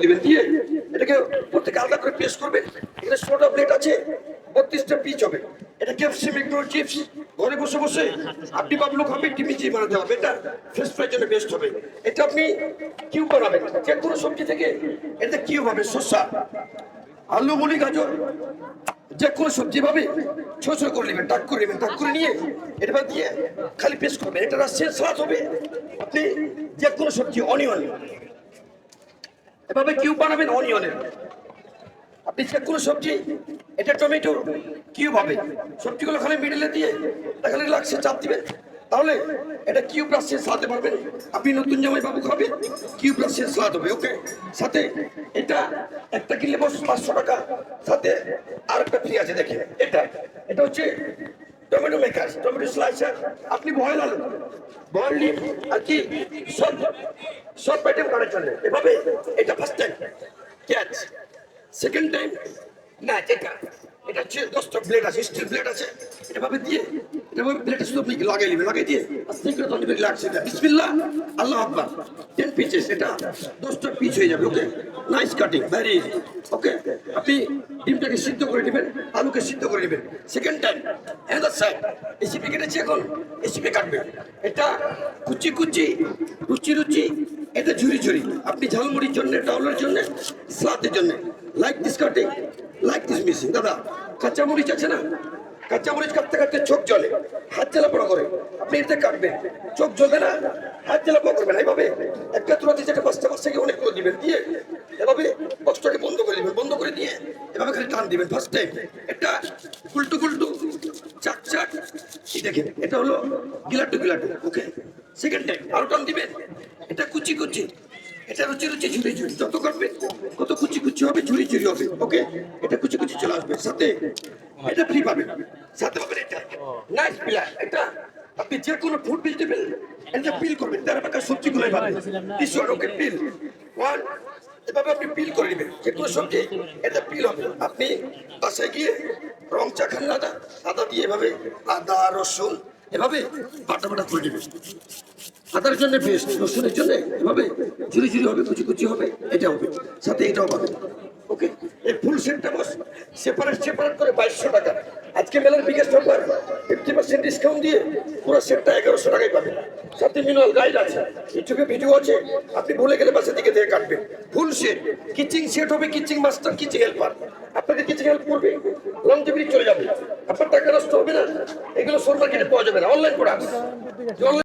দিবেন। দিয়ে এটাকে প্রত্যেকে আলাদা করে পেস্ট করবেন এখানে সোডা প্লেট আছে, বত্রিশটা পিচ হবে। এটা ক্যাপসি মেকডো চিপস ঘরে বসে বসে আপনি বাবলু খাবে টিমিচি বানাতে হবে। এটা ফ্রেশ ফ্রাইয়ের জন্য বেস্ট হবে। এটা আপনি কিউ বানাবেন। যে কোনো সবজি থেকে এটা কিউ হবে, শসা, আলু মুলি গাজর, যে কোনো সবজি। ভাবে ছোট ছোট করে নেবেন, টাক করে নেবেন, টাক করে নিয়ে এটা বাদ দিয়ে খালি পেস্ট করবেন। এটা রাশিয়ার স্বাদ হবে। আপনি যে কোনো সবজি অনিয়ন এভাবে কিউব বানাবেন অনিয়নের। আপনি চেক কোনো সবজি, এটা টমেটো, কিউব হবে। সবজিগুলো খালি মিডলে দিয়ে এখানে লাগছে, চাপ দিবেন তাহলে এটা কিউব রাশিয়ে সালাতে পারবেন। আপনি নতুন জামাই বাবু খাবেন কিউব রাশিয়ে সালাদ হবে ওকে সাথে এটা একটা কিনলে বস পাঁচশো টাকা, সাথে আর একটা ফ্রি আছে, দেখেন। এটা এটা হচ্ছে টমেটো মেকার, টমেটো স্লাইসার আপনি ভয় আলু ডিম, আর কি, সব সব আইটেম করার জন্য। এভাবে এটা first time catch second time না, এটা এটা হচ্ছে দশটা ব্লেড আছে স্টিল ব্লেড আছে, এটা ভাবে দিয়ে, এটা ভাবে ব্লেডে শুধু আপনি লাগাই নেবেন, লাগাই দিয়ে, আস্তে করে তখন লাগছে এটা। বিসমিল্লাহ, আল্লাহ আকবার। টেন পিসেস এটা দশটা পিস হয়ে যাবে okay nice cutting very easy okay আপনি ডিমটাকে সিদ্ধ করে নেবেন, আলুকে সিদ্ধ করে নেবেন। সেকেন্ড টাইম অ্যানাদার সাইড এসিপি কেটেছি এখন এসিপি কাটবেন এটা কুচি কুচি, রুচি রুচি, এটা ঝুরি ঝুরি। আপনি ঝালমুড়ির জন্য, ডাউলের জন্য, স্লাদের জন্য like this cutting like this missing দাদা। কাঁচা মরিচ আছে না? কাঁচা মরিচ কাটতে কাটতে চোখ জ্বলে, হাত জ্বালা পড়া করে। আপনি এতে কাটবেন। চোখ জ্বলবে না, হাত জ্বালা পড়া করবেন এইভাবে একটা তুলাতে যেটা পাঁচটা পাঁচটা অনেকগুলো দিবেন, দিয়ে এভাবে বক্সটাকে বন্ধ করে দিবেন, বন্ধ করে দিয়ে এভাবে খালি টান দিবেন ফার্স্ট টাইম এটা উল্টু কুল্টু চাক চাক। দেখেন, এটা হলো গিলাটু গিলাটু ওকে সেকেন্ড টাইম আরও টান দিবেন। এটা কুচি কুচি, এটা রুচি রুচি ঝুড়ি ঝুড়ি, যত করবে কত কুচি কুচি হবে ঝুড়ি ঝুড়ি হবে? ওকে এটা কুচি কুচি চলে আসবে। সাথে এটা ফ্রি পাবেন। সাথে পাবেন এটা। নাইস পিলার এটা আপনি যে কোনো ফুড ভেজিটেবল এটা পিল করবেন। তার সবজিগুলোই পাবেন। This one okay peel one এভাবে আপনি পিল করে নেবেন। যে কোনো সবজি, এটা পিল হবে। আপনি বাসায় গিয়ে রং চা খান না আদা দিয়ে এভাবে আদা, রসুন, এভাবে বাটা বাটা করে নেবেন। আদার জন্য বেস্ট রসুনের জন্য এভাবে ঝুরি ঝুরি হবে, কুচি কুচি হবে, এটা হবে, সাথে এটাও পাবে। ওকে এই ফুল সেটটা বস সেপারেট সেপারেট করে বাইশশো টাকা। আজকে মেলার biggest offer fifty percent discount দিয়ে পুরো সেটটা এগারোশো টাকায় পাবেন সাথে মিনুয়াল গাইড আছে, ইউটিউবে ভিডিও আছে, আপনি ভুলে গেলে বাসা দিকে থেকে কাটবেন। ফুল সেট কিচিং সেট হবে কিচিং মাস্টার কিচিং হেল্পার আপনাকে কিচিং হেল্প করবে লংজিবিটি চলে যাবে। আপনার টাকা নষ্ট হবে না, এগুলো সোর মার্কেটে পাওয়া যাবে না অনলাইন প্রোডাক্ট